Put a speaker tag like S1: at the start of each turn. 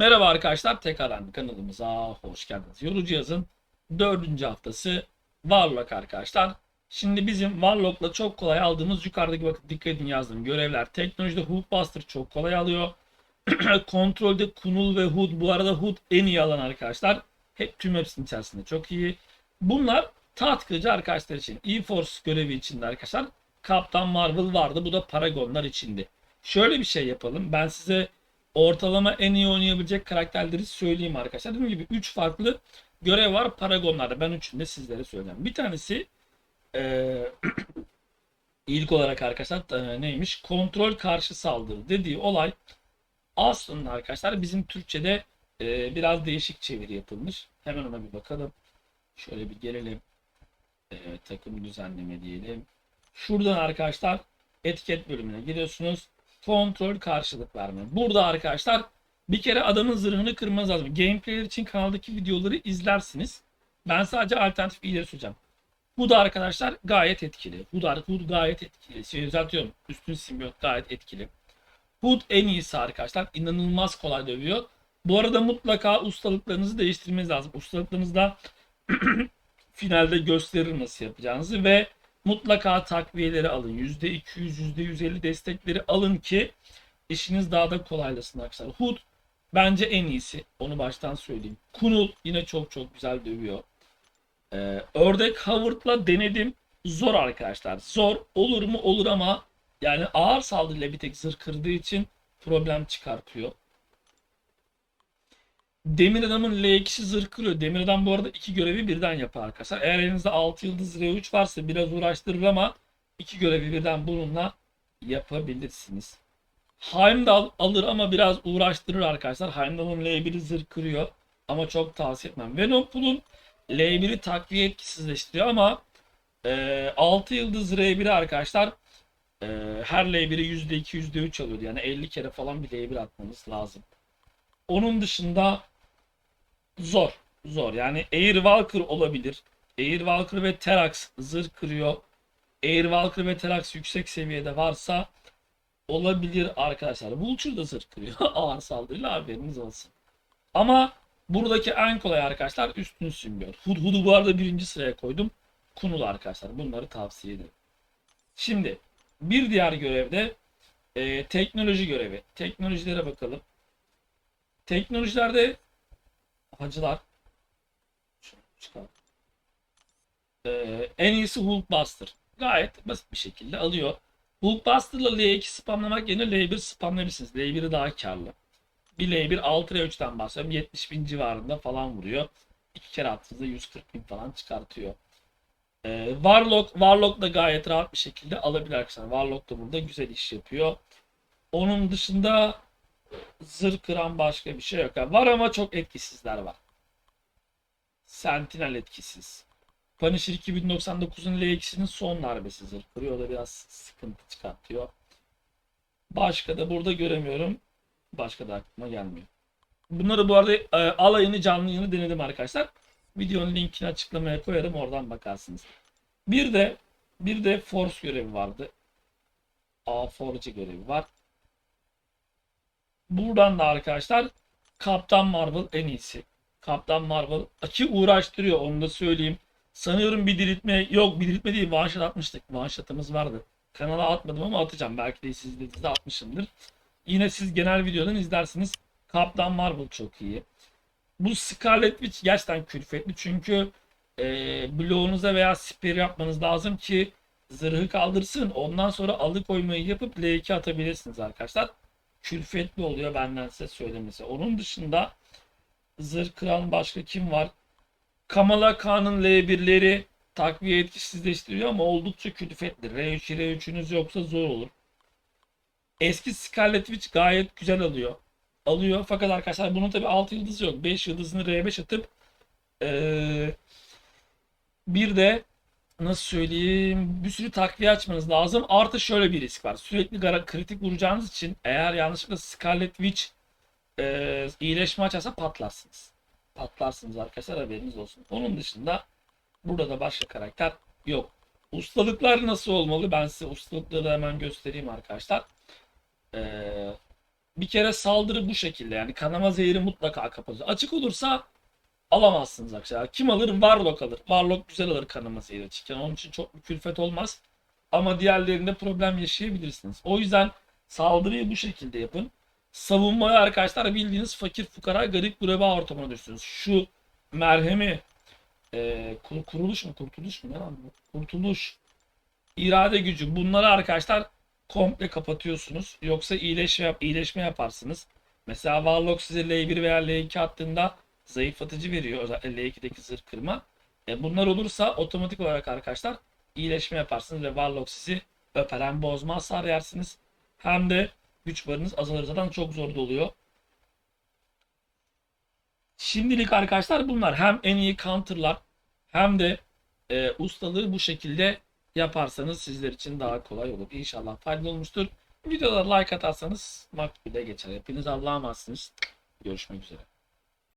S1: Merhaba arkadaşlar, tekrardan kanalımıza hoş geldiniz. Yorucu yazın dördüncü haftası Warlock arkadaşlar. Şimdi bizim Warlock'la çok kolay aldığımız yukarıdaki bakın dikkat edin yazdığım görevler. Teknolojide Hookbuster çok kolay alıyor. Kontrolde Kunul ve Hood. Bu arada Hood en iyi alan arkadaşlar. Hep tüm hepsinin içerisinde çok iyi. Bunlar taht kılıcı arkadaşlar için. E-Force görevi içinde arkadaşlar. Kaptan Marvel vardı. Bu da Paragonlar içindi. Şöyle bir şey yapalım. Ben size ortalama en iyi oynayabilecek karakterleri söyleyeyim arkadaşlar. Dediğim gibi 3 farklı görev var Paragonlarda. Ben üçünü de sizlere söyleyeceğim. Bir tanesi eee ilk olarak arkadaşlar e, neymiş? Kontrol karşı saldırı dediği olay aslında arkadaşlar bizim Türkçe'de e, biraz değişik çeviri yapılmış. Hemen ona bir bakalım. Şöyle bir gelelim. E, takım düzenleme diyelim. Şuradan arkadaşlar etiket bölümüne giriyorsunuz. Kontrol karşılık verme. Burada arkadaşlar bir kere adamın zırhını kırmanız lazım. Gameplayler için kanaldaki videoları izlersiniz. Ben sadece alternatif ileri söyleyeceğim. Bu da arkadaşlar gayet etkili. Bu da Hood gayet etkili. Şey düzeltiyorum. Üstün simbiyot gayet etkili. Hood en iyisi arkadaşlar. İnanılmaz kolay dövüyor. Bu arada mutlaka ustalıklarınızı değiştirmeniz lazım. Ustalıklarınızda finalde gösterir nasıl yapacağınızı ve mutlaka takviyeleri alın. %200, %150 destekleri alın ki işiniz daha da kolaylasın arkadaşlar. Hood bence en iyisi. Onu baştan söyleyeyim. Kunul yine çok çok güzel dövüyor. Ee, ördek Howard'la denedim. Zor arkadaşlar. Zor. Olur mu? Olur ama yani ağır saldırıyla bir tek zırh kırdığı için problem çıkartıyor. Demir Adam'ın L2'si zırh kırıyor. Demir Adam bu arada iki görevi birden yapar arkadaşlar. Eğer elinizde 6 yıldız R3 varsa biraz uğraştırır ama iki görevi birden bununla yapabilirsiniz. Heimdall alır ama biraz uğraştırır arkadaşlar. Heimdall'ın L1'i zırh kırıyor. Ama çok tavsiye etmem. Venompool'un L1'i takviye etkisizleştiriyor ama e, 6 yıldız R1'i arkadaşlar e, her L1'i %2 %3 alıyordu. Yani 50 kere falan bir L1 atmanız lazım. Onun dışında zor. Zor. Yani Airwalker olabilir. Airwalker ve Terax zırh kırıyor. Airwalker ve Terax yüksek seviyede varsa olabilir arkadaşlar. Vulture da zırh kırıyor. Ağır saldırıyla haberiniz olsun. Ama buradaki en kolay arkadaşlar üstün simbiyot. Hud Hud'u bu arada birinci sıraya koydum. Kunul arkadaşlar. Bunları tavsiye ederim. Şimdi bir diğer görevde e, teknoloji görevi. Teknolojilere bakalım. Teknolojilerde hacılar. Ee, en iyisi Hulkbuster. Gayet basit bir şekilde alıyor. Hulkbuster'la L2 spamlamak yerine L1 spamlayabilirsiniz. L1'i daha karlı. Bir L1 6 R3'ten bahsediyorum. 70 bin civarında falan vuruyor. İki kere attığınızda 140 bin falan çıkartıyor. Ee, Warlock, Warlock da gayet rahat bir şekilde alabilir arkadaşlar. Warlock da burada güzel iş yapıyor. Onun dışında zırh kıran başka bir şey yok. Yani var ama çok etkisizler var. Sentinel etkisiz. Punisher 2099'un L2'sinin son darbesi zırh kırıyor. Da biraz sıkıntı çıkartıyor. Başka da burada göremiyorum. Başka da aklıma gelmiyor. Bunları bu arada e, alayını canlı yayını denedim arkadaşlar. Videonun linkini açıklamaya koyarım oradan bakarsınız. Bir de bir de Force görevi vardı. A Forge görevi var. Buradan da arkadaşlar Kaptan Marvel en iyisi. Kaptan Marvel açı uğraştırıyor onu da söyleyeyim. Sanıyorum bir diriltme yok bir diriltme değil shot atmıştık. Shot'ımız vardı. Kanala atmadım ama atacağım. Belki de siz izlediğinizde atmışımdır. Yine siz genel videodan izlersiniz. Kaptan Marvel çok iyi. Bu Scarlet Witch gerçekten külfetli çünkü e, bloğunuza veya siper yapmanız lazım ki zırhı kaldırsın. Ondan sonra alıkoymayı yapıp L2 atabilirsiniz arkadaşlar külfetli oluyor benden size söylemesi. Onun dışında zırh kıran başka kim var? Kamala Khan'ın L1'leri takviye etkisizleştiriyor ama oldukça külfetli. R3, R3'ünüz yoksa zor olur. Eski Scarlet Witch gayet güzel alıyor. Alıyor fakat arkadaşlar bunun tabi 6 yıldızı yok. 5 yıldızını R5 atıp ee, bir de nasıl söyleyeyim bir sürü takviye açmanız lazım. Artı şöyle bir risk var. Sürekli kritik vuracağınız için eğer yanlışlıkla Scarlet Witch e, iyileşme açarsa patlarsınız. Patlarsınız arkadaşlar haberiniz olsun. Onun dışında burada da başka karakter yok. Ustalıklar nasıl olmalı? Ben size ustalıkları hemen göstereyim arkadaşlar. Ee, bir kere saldırı bu şekilde yani kanama zehri mutlaka kapatıyor. Açık olursa alamazsınız arkadaşlar. Kim alır? Warlock alır. Warlock güzel alır kanama zehri açıkken. Onun için çok bir külfet olmaz. Ama diğerlerinde problem yaşayabilirsiniz. O yüzden saldırıyı bu şekilde yapın. Savunmayı arkadaşlar bildiğiniz fakir fukara garip gureba ortamına düştünüz. Şu merhemi e, kur- kuruluş mu kurtuluş mu ne lan bu? Kurtuluş irade gücü bunları arkadaşlar komple kapatıyorsunuz. Yoksa iyileşme, iyileşme yaparsınız. Mesela Warlock size L1 veya L2 attığında zayıflatıcı veriyor. Özellikle L2'deki zırh kırma. E, bunlar olursa otomatik olarak arkadaşlar iyileşme yaparsınız ve Warlock sizi öper. Hem bozma hasar yersiniz hem de güç barınız azalır. Zaten çok zor doluyor. Şimdilik arkadaşlar bunlar hem en iyi counterlar hem de e, ustalığı bu şekilde yaparsanız sizler için daha kolay olur. İnşallah faydalı olmuştur. Videolara like atarsanız makbule geçer. Hepiniz Allah'a emanetsiniz. Görüşmek üzere.